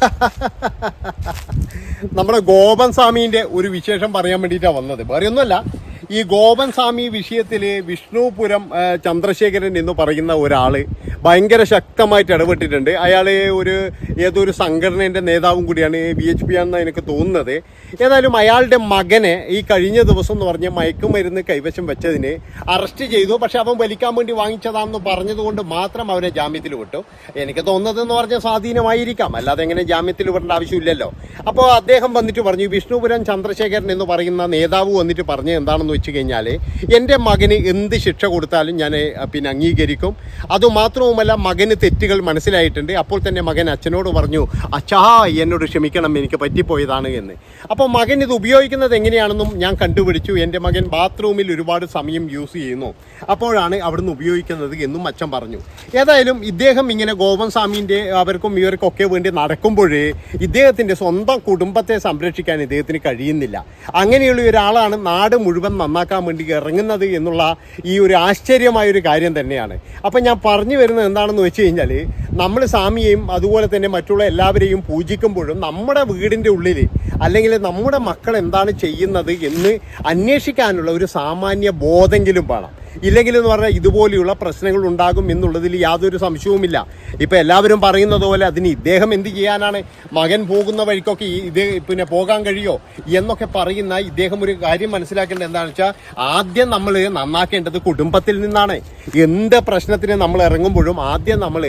നമ്മുടെ ഗോപൻ സ്വാമീന്റെ ഒരു വിശേഷം പറയാൻ വേണ്ടിയിട്ടാണ് വന്നത്. വേറെ ഒന്നുമല്ല ഈ ഗോപൻ സ്വാമി വിഷയത്തിൽ വിഷ്ണുപുരം ചന്ദ്രശേഖരൻ എന്ന് പറയുന്ന ഒരാൾ ഭയങ്കര ശക്തമായിട്ട് ഇടപെട്ടിട്ടുണ്ട്. അയാൾ ഒരു ഏതൊരു സംഘടനയുടെ നേതാവും കൂടിയാണ് ബി എച്ച് പി ആണെന്ന് എനിക്ക് തോന്നുന്നത്. ഏതായാലും അയാളുടെ മകനെ ഈ കഴിഞ്ഞ ദിവസം എന്ന് പറഞ്ഞ മയക്കുമരുന്ന് കൈവശം വെച്ചതിന് അറസ്റ്റ് ചെയ്തു. പക്ഷെ അവൻ വലിക്കാൻ വേണ്ടി വാങ്ങിച്ചതാണെന്ന് പറഞ്ഞതുകൊണ്ട് മാത്രം അവനെ ജാമ്യത്തിൽ വിട്ടു. എനിക്ക് തോന്നുന്നതെന്ന് പറഞ്ഞ സ്വാധീനമായിരിക്കാം. അല്ലാതെ എങ്ങനെ ജാമ്യത്തിൽ വിടേണ്ട ആവശ്യമില്ലല്ലോ. അപ്പോൾ അദ്ദേഹം വന്നിട്ട് പറഞ്ഞു വിഷ്ണുപുരം ചന്ദ്രശേഖരൻ എന്ന് പറയുന്ന നേതാവ് വന്നിട്ട് പറഞ്ഞത് എന്താണെന്ന് വെച്ച് കഴിഞ്ഞാൽ എന്റെ മകന് എന്ത് ശിക്ഷ കൊടുത്താലും ഞാൻ പിന്നെ അംഗീകരിക്കും. അതുമാത്രവുമല്ല മകന് തെറ്റുകൾ മനസ്സിലായിട്ടുണ്ട്. അപ്പോൾ തന്നെ മകൻ അച്ഛനോട് പറഞ്ഞു അച്ഛാ എന്നോട് ക്ഷമിക്കണം എനിക്ക് പറ്റിപ്പോയതാണ് എന്ന്. അപ്പോൾ മകൻ ഇത് ഉപയോഗിക്കുന്നത് എങ്ങനെയാണെന്നും ഞാൻ കണ്ടുപിടിച്ചു. എന്റെ മകൻ ബാത്റൂമിൽ ഒരുപാട് സമയം യൂസ് ചെയ്യുന്നു. അപ്പോഴാണ് അവിടുന്ന് ഉപയോഗിക്കുന്നത് എന്നും അച്ഛൻ പറഞ്ഞു. ഏതായാലും ഇദ്ദേഹം ഇങ്ങനെ ഗോപൻ സ്വാമീന്റെ അവർക്കും ഇവർക്കൊക്കെ വേണ്ടി നടക്കുമ്പോഴേ ഇദ്ദേഹത്തിന്റെ സ്വന്തം കുടുംബത്തെ സംരക്ഷിക്കാൻ ഇദ്ദേഹത്തിന് കഴിയുന്നില്ല. അങ്ങനെയുള്ള ഒരാളാണ് നാട് മുഴുവൻ നന്നാക്കാൻ വേണ്ടി ഇറങ്ങുന്നത് എന്നുള്ള ഈ ഒരു ആശ്ചര്യമായ ഒരു കാര്യം തന്നെയാണ്. അപ്പം ഞാൻ പറഞ്ഞു വരുന്നത് എന്താണെന്ന് വെച്ച് കഴിഞ്ഞാൽ നമ്മൾ സ്വാമിയെയും അതുപോലെ തന്നെ മറ്റുള്ള എല്ലാവരെയും പൂജിക്കുമ്പോഴും നമ്മുടെ വീടിന്റെ ഉള്ളിൽ അല്ലെങ്കിൽ നമ്മുടെ മക്കൾ എന്താണ് ചെയ്യുന്നത് എന്ന് അന്വേഷിക്കാനുള്ള ഒരു സാമാന്യ ബോധെങ്കിലും വേണം. ഇല്ലെങ്കിൽ എന്ന് പറഞ്ഞാൽ ഇതുപോലെയുള്ള പ്രശ്നങ്ങൾ ഉണ്ടാകും എന്നുള്ളതിൽ യാതൊരു സംശയവുമില്ല. ഇപ്പം എല്ലാവരും പറയുന്നത് പോലെ അതിന് ഇദ്ദേഹം എന്ത് ചെയ്യാനാണ്? മകൻ പോകുന്ന വഴിക്കൊക്കെ ഇത് പിന്നെ പോകാൻ കഴിയോ? എന്നൊക്കെ പറയുന്ന ഇദ്ദേഹം ഒരു കാര്യം മനസ്സിലാക്കേണ്ടത് എന്താണെന്ന് വെച്ചാൽ ആദ്യം നമ്മൾ നന്നാക്കേണ്ടത് കുടുംബത്തിൽ നിന്നാണ്. എന്ത് പ്രശ്നത്തിന് നമ്മൾ ഇറങ്ങുമ്പോഴും ആദ്യം നമ്മൾ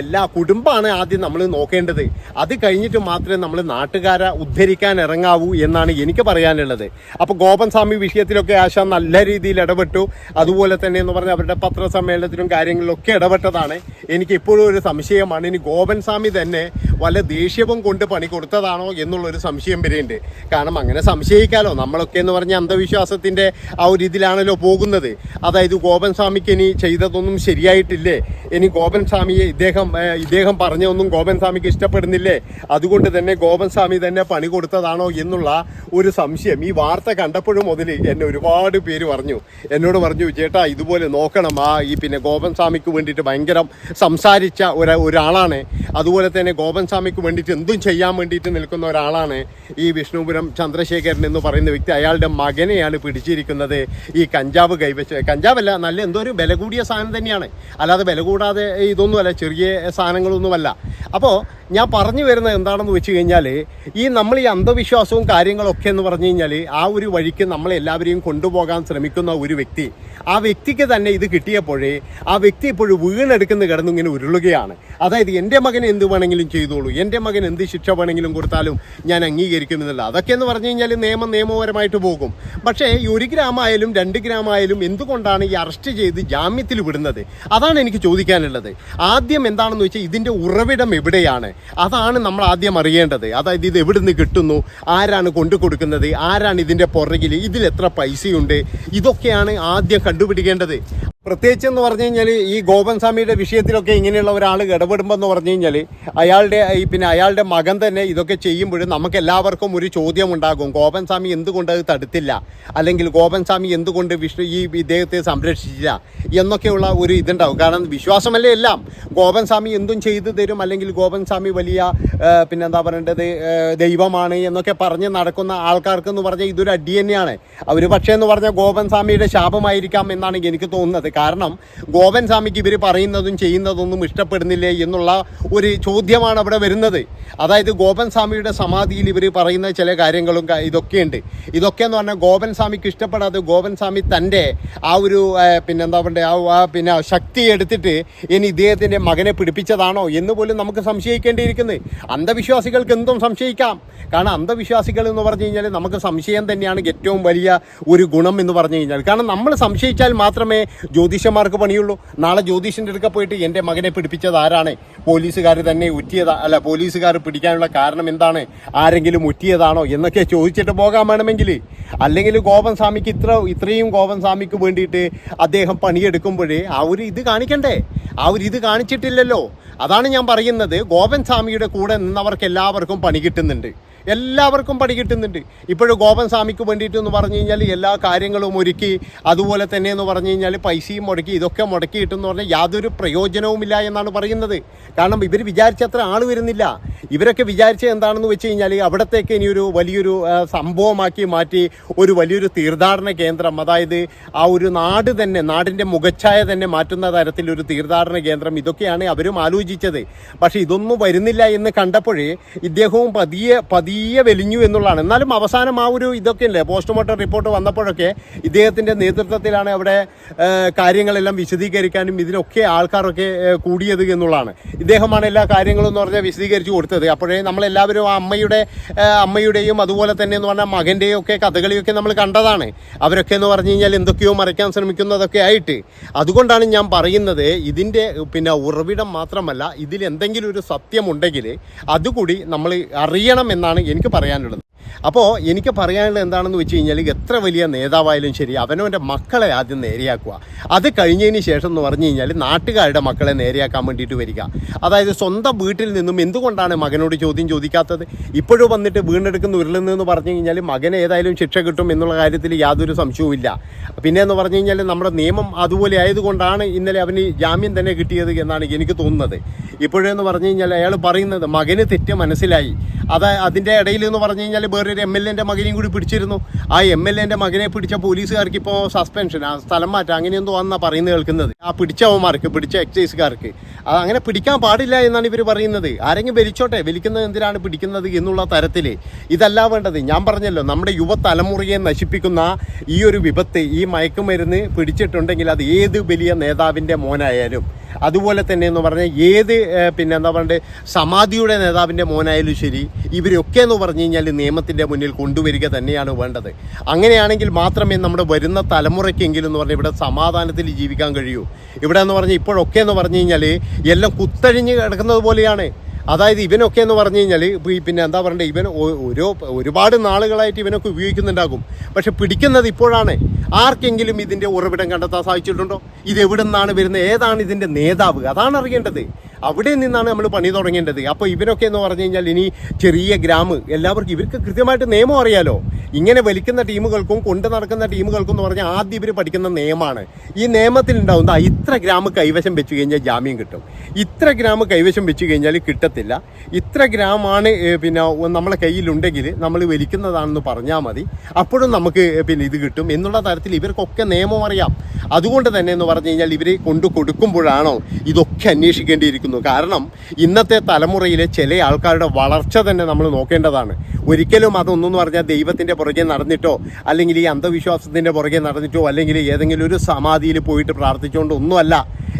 എല്ലാ കുടുംബമാണ് ആദ്യം നമ്മൾ നോക്കേണ്ടത്. അത് കഴിഞ്ഞിട്ട് മാത്രമേ നമ്മൾ നാട്ടുകാരെ ഉദ്ധരിക്കാൻ ഇറങ്ങാവൂ എന്നാണ് എനിക്ക് പറയാനുള്ളത്. അപ്പോൾ ഗോപൻ സ്വാമി വിഷയത്തിലൊക്കെ ആശാ നല്ല രീതിയിൽ ഇടപെട്ടു. അതുപോലെ തന്നെ എന്ന് പറഞ്ഞാൽ അവരുടെ പത്രസമ്മേളനത്തിലും കാര്യങ്ങളിലൊക്കെ ഇടപെട്ടതാണ്. എനിക്ക് ഇപ്പോഴും ഒരു സംശയമാണ്. ഇനി ഗോപൻ സ്വാമി തന്നെ വല്ല ദേഷ്യവും കൊണ്ട് പണി കൊടുത്തതാണോ എന്നുള്ളൊരു സംശയം വരെയുണ്ട്. കാരണം അങ്ങനെ സംശയിക്കാലോ. നമ്മളൊക്കെ എന്ന് പറഞ്ഞാൽ അന്ധവിശ്വാസത്തിന്റെ ആ ഒരു ഇതിലാണല്ലോ പോകുന്നത്. അതായത് ഗോപൻ സ്വാമിക്ക് ഇനി ചെയ്തതൊന്നും ശരിയായിട്ടില്ലേ? ഇനി ഗോപൻ സ്വാമിയെ ഇദ്ദേഹം ഇദ്ദേഹം പറഞ്ഞൊന്നും ഗോപൻ സ്വാമിക്ക് ഇഷ്ടപ്പെടുന്നില്ലേ? അതുകൊണ്ട് തന്നെ ഗോപൻ സ്വാമി തന്നെ പണി കൊടുത്തതാണോ എന്നുള്ള ഒരു സംശയം ഈ വാർത്ത കണ്ടപ്പോഴും മുതൽ എന്നെ ഒരുപാട് പേര് പറഞ്ഞു. എന്നോട് പറഞ്ഞു ചേട്ടാ ഇതുപോലെ നോക്കണം. ആ ഈ പിന്നെ ഗോപൻ സ്വാമിക്ക് വേണ്ടിയിട്ട് ഭയങ്കര സംസാരിച്ച ഒരു ഒരാളാണ്. അതുപോലെ തന്നെ ഗോപൻ സ്വാമിക്ക് വേണ്ടിയിട്ട് എന്തും ചെയ്യാൻ വേണ്ടിയിട്ട് നിൽക്കുന്ന ഒരാളാണ് ഈ വിഷ്ണുപുരം ചന്ദ്രശേഖരൻ എന്ന് പറയുന്ന വ്യക്തി. അയാളുടെ മകനെയാണ് പിടിച്ചിരിക്കുന്നത് ഈ കഞ്ചാവ് കൈവച്ച് കഞ്ചാവല്ല നല്ല എന്തോ ഒരു വില കൂടിയ സാധനം തന്നെയാണ്. അല്ലാതെ വില കൂടാതെ ഇതൊന്നുമല്ല ചെറിയ സാധനങ്ങളൊന്നുമല്ല. അപ്പോൾ ഞാൻ പറഞ്ഞു വരുന്നത് എന്താണെന്ന് വെച്ച് കഴിഞ്ഞാൽ ഈ നമ്മൾ ഈ അന്ധവിശ്വാസവും കാര്യങ്ങളൊക്കെ എന്ന് പറഞ്ഞു കഴിഞ്ഞാൽ ആ ഒരു വഴിക്ക് നമ്മളെല്ലാവരെയും കൊണ്ടുപോകാൻ ശ്രമിക്കുന്ന ഒരു വ്യക്തി ആ വ്യക്തിക്ക് തന്നെ ഇത് കിട്ടിയപ്പോഴേ ആ വ്യക്തി ഇപ്പോഴും വീണെടുക്കുന്ന കിടന്നു ഇങ്ങനെ ഉരുളുകയാണ്. അതായത് എന്റെ മകൻ എന്ത് വേണമെങ്കിലും ചെയ്തോളൂ എന്റെ മകൻ എന്ത് ശിക്ഷ വേണമെങ്കിലും കൊടുത്താലും ഞാൻ അംഗീകരിക്കുന്നില്ല അതൊക്കെ എന്ന് പറഞ്ഞു കഴിഞ്ഞാൽ നിയമം നിയമപരമായിട്ട് പോകും. പക്ഷേ ഒരു ഗ്രാമമായാലും രണ്ട് ഗ്രാമമായാലും എന്തുകൊണ്ടാണ് ഈ അറസ്റ്റ് ചെയ്ത് ജാമ്യത്തിൽ വിടുന്നത്? അതാണ് എനിക്ക് ചോദിക്കാനുള്ളത്. ആദ്യം എന്താണെന്ന് വെച്ചാൽ ഇതിന്റെ ഉറവിടം എവിടെയാണ്? അതാണ് നമ്മൾ ആദ്യം അറിയേണ്ടത്. അതായത് ഇത് എവിടെ നിന്ന് കിട്ടുന്നു? ആരാണ് കൊണ്ടു കൊടുക്കുന്നത്? ആരാണ് ഇതിന്റെ പുറകിൽ ഇതിൽ എത്ര പൈസയുണ്ട്? ഇതൊക്കെയാണ് ആദ്യം കണ്ടുപിടിക്കേണ്ടത്. പ്രത്യേകിച്ച് എന്ന് പറഞ്ഞു കഴിഞ്ഞാൽ ഈ ഗോപൻ സ്വാമിയുടെ വിഷയത്തിലൊക്കെ ഇങ്ങനെയുള്ള ഒരാൾ ഇടപെടുമ്പോൾ എന്ന് പറഞ്ഞു കഴിഞ്ഞാൽ അയാളുടെ ഈ പിന്നെ അയാളുടെ മകൻ തന്നെ ഇതൊക്കെ ചെയ്യുമ്പോഴും നമുക്ക് എല്ലാവർക്കും ഒരു ചോദ്യം ഉണ്ടാകും ഗോപൻ സ്വാമി എന്തുകൊണ്ട് അത് തടുത്തില്ല? അല്ലെങ്കിൽ ഗോപൻ സ്വാമി എന്തുകൊണ്ട് വിഷ്ണു ഈ ഇദ്ദേഹത്തെ സംരക്ഷിച്ചില്ല? എന്നൊക്കെയുള്ള ഒരു ഇതുണ്ടാവും കാരണം വിശ്വാസമല്ലേ എല്ലാം? ഗോപൻ സ്വാമി എന്തും ചെയ്തു തരും അല്ലെങ്കിൽ ഗോപൻ സ്വാമി വലിയ പിന്നെ എന്താ പറയേണ്ടത് ദൈവമാണ് എന്നൊക്കെ പറഞ്ഞ് നടക്കുന്ന ആൾക്കാർക്ക് എന്ന് പറഞ്ഞാൽ ഇതൊരു അടി തന്നെയാണ്. അവർ പക്ഷേ എന്ന് പറഞ്ഞാൽ ഗോപൻ സ്വാമിയുടെ ശാപമായിരിക്കാം എന്നാണ് എനിക്ക് തോന്നുന്നത്. കാരണം ഗോപൻ സ്വാമിക്ക് ഇവർ പറയുന്നതും ചെയ്യുന്നതൊന്നും ഇഷ്ടപ്പെടുന്നില്ലേ എന്നുള്ള ഒരു ചോദ്യമാണ് അവിടെ വരുന്നത്. അതായത് ഗോപൻ സ്വാമിയുടെ സമാധിയിൽ ഇവർ പറയുന്ന ചില കാര്യങ്ങളും ഇതൊക്കെയുണ്ട്. ഇതൊക്കെ എന്ന് പറഞ്ഞാൽ ഗോപൻ സ്വാമിക്ക് ഇഷ്ടപ്പെടാതെ ഗോപൻ സ്വാമി തന്റെ ആ ഒരു പിന്നെ എന്താ പറയുക ആ പിന്നെ ശക്തി എടുത്തിട്ട് ഇനി ഇദ്ദേഹത്തിന്റെ മകനെ പിടിപ്പിച്ചതാണോ എന്ന് പോലും നമുക്ക് സംശയിക്കേണ്ടിയിരിക്കുന്നത് അന്ധവിശ്വാസികൾക്ക് എന്തും സംശയിക്കാം. കാരണം അന്ധവിശ്വാസികൾ എന്ന് പറഞ്ഞു കഴിഞ്ഞാൽ നമുക്ക് സംശയം തന്നെയാണ് ഏറ്റവും വലിയ ഒരു ഗുണം എന്ന് പറഞ്ഞു കഴിഞ്ഞാൽ. കാരണം നമ്മൾ സംശയിച്ചാൽ മാത്രമേ ജ്യോതിഷന്മാർക്ക് പണിയുള്ളൂ. നാളെ ജ്യോതിഷന്റെ അടുക്ക പോയിട്ട് എന്റെ മകനെ പിടിപ്പിച്ചത് ആരാണ്? പോലീസുകാർ തന്നെ ഉറ്റിയതാ അല്ല പോലീസുകാർ പിടിക്കാനുള്ള കാരണം എന്താണ്? ആരെങ്കിലും ഉറ്റിയതാണോ? എന്നൊക്കെ ചോദിച്ചിട്ട് പോകാൻ വേണമെങ്കിൽ അല്ലെങ്കിൽ ഗോപൻ സ്വാമിക്ക് ഇത്ര ഇത്രയും ഗോപൻ സ്വാമിക്ക് വേണ്ടിയിട്ട് അദ്ദേഹം പണിയെടുക്കുമ്പോഴേ ആ ഒരു ഇത് കാണിക്കണ്ടേ? ആ ഒരു ഇത് കാണിച്ചിട്ടില്ലല്ലോ. അതാണ് ഞാൻ പറയുന്നത്. ഗോപൻ സ്വാമിയുടെ കൂടെ നിന്നവർക്ക് എല്ലാവർക്കും പണി കിട്ടുന്നുണ്ട്. എല്ലാവർക്കും പണി കിട്ടുന്നുണ്ട്. ഇപ്പോഴും ഗോപൻ സ്വാമിക്ക് വേണ്ടിയിട്ട് എന്ന് പറഞ്ഞു കഴിഞ്ഞാൽ എല്ലാ കാര്യങ്ങളും ഒരുക്കി അതുപോലെ തന്നെ എന്ന് പറഞ്ഞു കഴിഞ്ഞാൽ പൈസയും മുടക്കി ഇതൊക്കെ മുടക്കിയിട്ടെന്ന് പറഞ്ഞാൽ യാതൊരു പ്രയോജനവുമില്ല എന്നാണ് പറയുന്നത്. കാരണം ഇവർ വിചാരിച്ചത്ര ആൾ വരുന്നില്ല. ഇവരൊക്കെ വിചാരിച്ച എന്താണെന്ന് വെച്ച് കഴിഞ്ഞാൽ അവിടത്തേക്ക് ഇനിയൊരു വലിയൊരു സംഭവമാക്കി മാറ്റി ഒരു വലിയൊരു തീർത്ഥാടന കേന്ദ്രം അതായത് ആ ഒരു നാട് തന്നെ നാടിന്റെ മുഖച്ഛായ തന്നെ മാറ്റുന്ന തരത്തിലൊരു തീർത്ഥാടന കേന്ദ്രം ഇതൊക്കെയാണ് അവരും ആലോചിച്ചത്. പക്ഷേ ഇതൊന്നും വരുന്നില്ല എന്ന് കണ്ടപ്പോഴേ ഇദ്ദേഹവും പതിയെ പതിയെ വെലിഞ്ഞു എന്നുള്ളതാണ്. എന്നാലും അവസാനം ആ ഒരു ഇതൊക്കെ അല്ലേ പോസ്റ്റ്മോർട്ടം റിപ്പോർട്ട് വന്നപ്പോഴൊക്കെ ഇദ്ദേഹത്തിന്റെ നേതൃത്വത്തിലാണ് അവിടെ കാര്യങ്ങളെല്ലാം വിശദീകരിക്കാനും ഇതിനൊക്കെ ആൾക്കാരൊക്കെ കൂടിയത് എന്നുള്ളതാണ്. ഇദ്ദേഹമാണ് എല്ലാ കാര്യങ്ങളും എന്ന് പറഞ്ഞാൽ വിശദീകരിച്ച് കൊടുത്തത്. അപ്പോഴേ നമ്മളെല്ലാവരും ആ അമ്മയുടെ അമ്മയുടെയും അതുപോലെ തന്നെ എന്ന് പറഞ്ഞാൽ മകന്റെയും ഒക്കെ കഥകളിയൊക്കെ നമ്മൾ കണ്ടതാണ്. അവരൊക്കെ എന്ന് പറഞ്ഞു കഴിഞ്ഞാൽ എന്തൊക്കെയോ മറയ്ക്കാൻ ശ്രമിക്കുന്നതൊക്കെ ആയിട്ട്. അതുകൊണ്ടാണ് ഞാൻ പറയുന്നത് ഇതിന്റെ പിന്നെ ഉറവിടം മാത്രമല്ല ഇതിൽ എന്തെങ്കിലും ഒരു സത്യമുണ്ടെങ്കിൽ അതുകൂടി നമ്മൾ അറിയണം എന്നാണ് എനിക്ക് പറയാനുള്ളത്. അപ്പോൾ എനിക്ക് പറയാനുള്ളത് എന്താണെന്ന് വെച്ച് കഴിഞ്ഞാൽ എത്ര വലിയ നേതാവായാലും ശരി അവനവന്റെ മക്കളെ ആദ്യം നേരെയാക്കുക. അത് കഴിഞ്ഞതിന് ശേഷം എന്ന് പറഞ്ഞു കഴിഞ്ഞാൽ നാട്ടുകാരുടെ മക്കളെ നേരെയാക്കാൻ വേണ്ടിയിട്ട് വരിക. അതായത് സ്വന്തം വീട്ടിൽ നിന്നും എന്തുകൊണ്ടാണ് മകനോട് ചോദ്യം ചോദിക്കാത്തത്? ഇപ്പോഴും വന്നിട്ട് വീണ്ടെടുക്കുന്ന ഉരുളുന്നതെന്ന് പറഞ്ഞു കഴിഞ്ഞാൽ മകൻ ഏതായാലും ശിക്ഷ കിട്ടും എന്നുള്ള കാര്യത്തിൽ യാതൊരു സംശയവുമില്ല പിന്നെ എന്ന് പറഞ്ഞു കഴിഞ്ഞാൽ നമ്മുടെ നിയമം അതുപോലെ ആയതുകൊണ്ടാണ് ഇന്നലെ അവന് ജാമ്യം തന്നെ കിട്ടിയത് എന്നാണ് എനിക്ക് തോന്നുന്നത്. ഇപ്പോഴെന്ന് പറഞ്ഞു കഴിഞ്ഞാൽ അയാൾ പറയുന്നത് മകന് തെറ്റ് മനസ്സിലായി. അത് അതിന്റെ ഇടയിൽ എന്ന് പറഞ്ഞു കഴിഞ്ഞാൽ വേറൊരു എം എൽ എന്റെ മകനെയും കൂടി പിടിച്ചിരുന്നു. ആ എം എൽ എന്റെ മകനെ പിടിച്ച പോലീസുകാർക്ക് ഇപ്പോൾ സസ്പെൻഷൻ ആ സ്ഥലം മാറ്റം അങ്ങനെയെന്തോ ആണെന്നാണ് പറയുന്നത് കേൾക്കുന്നത്. ആ പിടിച്ചവന്മാർക്ക് പിടിച്ച എക്സൈസുകാർക്ക് അത് അങ്ങനെ പിടിക്കാൻ പാടില്ല എന്നാണ് ഇവർ പറയുന്നത്. ആരെങ്കിലും വലിച്ചോട്ടെ വലിക്കുന്നത് എന്തിനാണ് പിടിക്കുന്നത് എന്നുള്ള തരത്തിൽ ഇതല്ല വേണ്ടത്. ഞാൻ പറഞ്ഞല്ലോ നമ്മുടെ യുവതലമുറയെ നശിപ്പിക്കുന്ന ഈ ഒരു വിപത്ത് ഈ മയക്കുമരുന്ന് പിടിച്ചിട്ടുണ്ടെങ്കിൽ അത് ഏത് വലിയ നേതാവിന്റെ മോനായാലും. അതുപോലെ തന്നെ എന്ന് പറഞ്ഞാൽ ഏത് പിന്നെ എന്താ പറയുക സമാധിയുടെ നേതാവിന്റെ മോനായാലും ശരി ഇവരൊക്കെ എന്ന് പറഞ്ഞു കഴിഞ്ഞാൽ നിയമത്തിന്റെ മുന്നിൽ കൊണ്ടുവരിക തന്നെയാണ് വേണ്ടത്. അങ്ങനെയാണെങ്കിൽ മാത്രമേ നമ്മുടെ വരുന്ന തലമുറയ്ക്കെങ്കിലും എന്ന് പറഞ്ഞാൽ ഇവിടെ സമാധാനത്തിൽ ജീവിക്കാൻ കഴിയൂ. ഇവിടെ എന്ന് പറഞ്ഞാൽ ഇപ്പോഴൊക്കെ എന്ന് പറഞ്ഞു കഴിഞ്ഞാൽ എല്ലാം കുത്തഴിഞ്ഞ് കിടക്കുന്നത് പോലെയാണ്. അതായത് ഇവനൊക്കെ എന്ന് പറഞ്ഞു കഴിഞ്ഞാൽ പിന്നെ എന്താ പറയണ്ടേ ഇവൻ ഓരോ ഒരുപാട് നാളുകളായിട്ട് ഇവനൊക്കെ ഉപയോഗിക്കുന്നുണ്ടാകും. പക്ഷെ പിടിക്കുന്നത് ഇപ്പോഴാണ്. ആർക്കെങ്കിലും ഇതിന്റെ ഉറവിടം കണ്ടെത്താൻ സാധിച്ചിട്ടുണ്ടോ? ഇത് എവിടെ നിന്നാണ് വരുന്നത്? ഏതാണ് ഇതിന്റെ നേതാവ്? അതാണ് അറിയേണ്ടത്. അവിടെ നിന്നാണ് നമ്മൾ പണി തുടങ്ങേണ്ടത്. അപ്പോൾ ഇവരൊക്കെ എന്ന് പറഞ്ഞു കഴിഞ്ഞാൽ ഇനി ചെറിയ ഗ്രാമ്. എല്ലാവർക്കും ഇവർക്ക് കൃത്യമായിട്ട് നിയമം അറിയാലോ. ഇങ്ങനെ വലിക്കുന്ന ടീമുകൾക്കും കൊണ്ട് നടക്കുന്ന ടീമുകൾക്കും എന്ന് പറഞ്ഞാൽ ആദ്യം ഇവർ പഠിക്കുന്ന നിയമമാണ്. ഈ നിയമത്തിൽ ഉണ്ടാവുന്ന ഇത്ര ഗ്രാം കൈവശം വെച്ച് കഴിഞ്ഞാൽ ജാമ്യം കിട്ടും. ഇത്ര ഗ്രാം കൈവശം വെച്ച് കഴിഞ്ഞാൽ കിട്ടത്തില്ല. ഇത്ര ഗ്രാമാണ് പിന്നെ നമ്മളെ കയ്യിലുണ്ടെങ്കിൽ നമ്മൾ വലിക്കുന്നതാണെന്ന് പറഞ്ഞാൽ മതി. അപ്പോഴും നമുക്ക് പിന്നെ ഇത് കിട്ടും എന്നുള്ള തരത്തിൽ ഇവർക്കൊക്കെ നിയമം അറിയാം. അതുകൊണ്ട് തന്നെ എന്ന് പറഞ്ഞു കഴിഞ്ഞാൽ ഇവർ കൊണ്ടു കൊടുക്കുമ്പോഴാണോ ഇതൊക്കെ അന്വേഷിക്കേണ്ടിയിരിക്കുന്നു കാരണം ഇന്നത്തെ തലമുറയിലെ ചില ആൾക്കാരുടെ വളർച്ച തന്നെ നമ്മൾ നോക്കേണ്ടതാണ്. ഒരിക്കലും അതൊന്നും പറഞ്ഞാൽ ദൈവത്തിന്റെ പുറകെ നടന്നിട്ടോ അല്ലെങ്കിൽ ഈ അന്ധവിശ്വാസത്തിന്റെ പുറകെ നടന്നിട്ടോ അല്ലെങ്കിൽ ഏതെങ്കിലും ഒരു സമാധിയിൽ പോയിട്ട് പ്രാർത്ഥിച്ചുകൊണ്ടോ ഒന്നുമല്ല.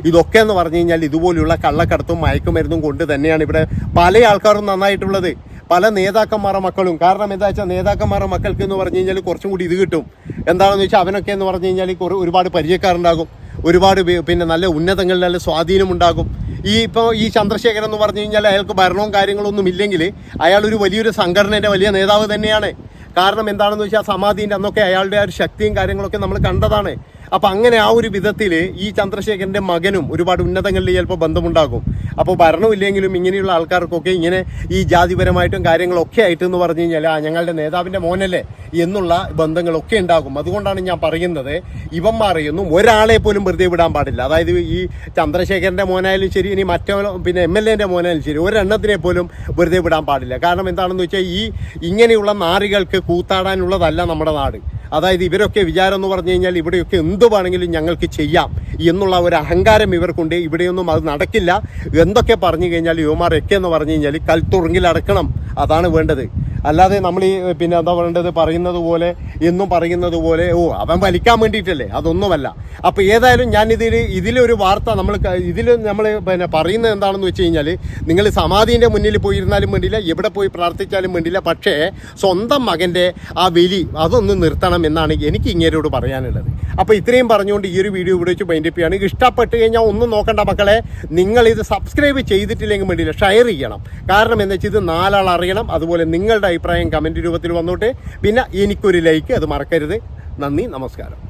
ഇതൊക്കെ എന്ന് പറഞ്ഞു കഴിഞ്ഞാൽ ഇതുപോലെയുള്ള കള്ളക്കടത്തും മയക്കുമരുന്നും കൊണ്ട് തന്നെയാണ് ഇവിടെ പല ആൾക്കാരും നന്നായിട്ടുള്ളത്. പല നേതാക്കന്മാരുടെ മക്കളും. കാരണം എന്താ വെച്ചാൽ നേതാക്കന്മാരുടെ മക്കൾക്ക് എന്ന് പറഞ്ഞു കഴിഞ്ഞാൽ കുറച്ചും കൂടി ഇത് കിട്ടും. എന്താണെന്ന് വെച്ചാൽ അവനൊക്കെ എന്ന് പറഞ്ഞു കഴിഞ്ഞാൽ ഒരുപാട് പരിചയക്കാരുണ്ടാകും. ഒരുപാട് പിന്നെ നല്ല ഉന്നതങ്ങളിൽ നല്ല സ്വാധീനമുണ്ടാകും. ഈ ഇപ്പോൾ ഈ ചന്ദ്രശേഖരൻ എന്ന് പറഞ്ഞു കഴിഞ്ഞാൽ അയാൾക്ക് ഭരണവും കാര്യങ്ങളൊന്നും ഇല്ലെങ്കിൽ അയാൾ ഒരു വലിയൊരു സംഘടനയുടെ വലിയ നേതാവ് തന്നെയാണ്. കാരണം എന്താണെന്ന് വെച്ചാൽ സമാധിന്റെ അന്നൊക്കെ അയാളുടെ ആ ഒരു ശക്തിയും കാര്യങ്ങളൊക്കെ നമ്മൾ കണ്ടതാണ്. അപ്പം അങ്ങനെ ആ ഒരു വിധത്തിൽ ഈ ചന്ദ്രശേഖരന്റെ മകനും ഒരുപാട് ഉന്നതങ്ങളിൽ ചിലപ്പോൾ ബന്ധമുണ്ടാകും. അപ്പോൾ ഭരണമില്ലെങ്കിലും ഇങ്ങനെയുള്ള ആൾക്കാർക്കൊക്കെ ഇങ്ങനെ ഈ ജാതിപരമായിട്ടും കാര്യങ്ങളൊക്കെ ആയിട്ട് എന്ന് പറഞ്ഞു കഴിഞ്ഞാൽ ആ ഞങ്ങളുടെ നേതാവിന്റെ മോനല്ലേ എന്നുള്ള ബന്ധങ്ങളൊക്കെ ഉണ്ടാകും. അതുകൊണ്ടാണ് ഞാൻ പറയുന്നത് ഇവന്മാരെയൊന്നും ഒരാളെ പോലും വെറുതെ വിടാൻ പാടില്ല. അതായത് ഈ ചന്ദ്രശേഖരന്റെ മോനായാലും ശരി ഇനി മറ്റോ പിന്നെ എം എൽ എന്റെ മോനായാലും ശരി ഒരെണ്ണത്തിനെ പോലും വെറുതെ വിടാൻ പാടില്ല. കാരണം എന്താണെന്ന് വെച്ചാൽ ഈ ഇങ്ങനെയുള്ള നാറികൾക്ക് കൂത്താടാനുള്ളതല്ല നമ്മുടെ നാട്. അതായത് ഇവരൊക്കെ വിചാരം എന്ന് പറഞ്ഞു കഴിഞ്ഞാൽ ഇവിടെയൊക്കെ എന്ത് വേണമെങ്കിലും ഞങ്ങൾക്ക് ചെയ്യാം എന്നുള്ള ഒരു അഹങ്കാരം ഇവർക്കുണ്ട്. ഇവിടെയൊന്നും അത് നടക്കില്ല. എന്തൊക്കെ പറഞ്ഞു കഴിഞ്ഞാൽ യുവമാർ ഒക്കെ എന്ന് പറഞ്ഞു കഴിഞ്ഞാൽ കൽത്തുറുങ്കിൽ അടക്കണം. അതാണ് വേണ്ടത്. അല്ലാതെ നമ്മൾ ഈ പിന്നെ എന്താ പറയേണ്ടത്? പറയുന്നത് പോലെ എന്നും പറയുന്നത് പോലെ ഓ അവൻ വലിക്കാൻ വേണ്ടിയിട്ടല്ലേ? അതൊന്നുമല്ല. അപ്പോൾ ഏതായാലും ഞാൻ ഇതിൽ ഇതിലൊരു വാർത്ത നമ്മൾ ഇതിൽ നമ്മൾ പിന്നെ പറയുന്നത് എന്താണെന്ന് വെച്ച് കഴിഞ്ഞാൽ നിങ്ങൾ സമാധിന്റെ മുന്നിൽ പോയിരുന്നാലും വേണ്ടിയില്ല എവിടെ പോയി പ്രാർത്ഥിച്ചാലും വേണ്ടിയില്ല. പക്ഷേ സ്വന്തം മകന്റെ ആ വെലി അതൊന്ന് നിർത്തണം എന്നാണ് എനിക്ക് ഇങ്ങേരോട് പറയാനുള്ളത്. അപ്പോൾ ഇത്രയും പറഞ്ഞുകൊണ്ട് ഈ ഒരു വീഡിയോ ഇവിടെ വെച്ച് മൈൻഡപ്പ് ചെയ്യാണ്. ഇഷ്ടപ്പെട്ട് കഴിഞ്ഞാൽ ഒന്നും നോക്കണ്ട മക്കളെ നിങ്ങൾ ഇത് സബ്സ്ക്രൈബ് ചെയ്തിട്ടില്ലെങ്കിൽ വേണ്ടിയില്ല ഷെയർ ചെയ്യണം. കാരണം എന്താ വെച്ചാൽ ഇത് നാലാൾ അറിയണം. അതുപോലെ നിങ്ങളുടെ അഭിപ്രായം കമന്റ് രൂപത്തിൽ വന്നോട്ടെ. പിന്നെ എനിക്കൊരു ലൈക്ക് അത് മറക്കരുത്. നന്ദി നമസ്കാരം.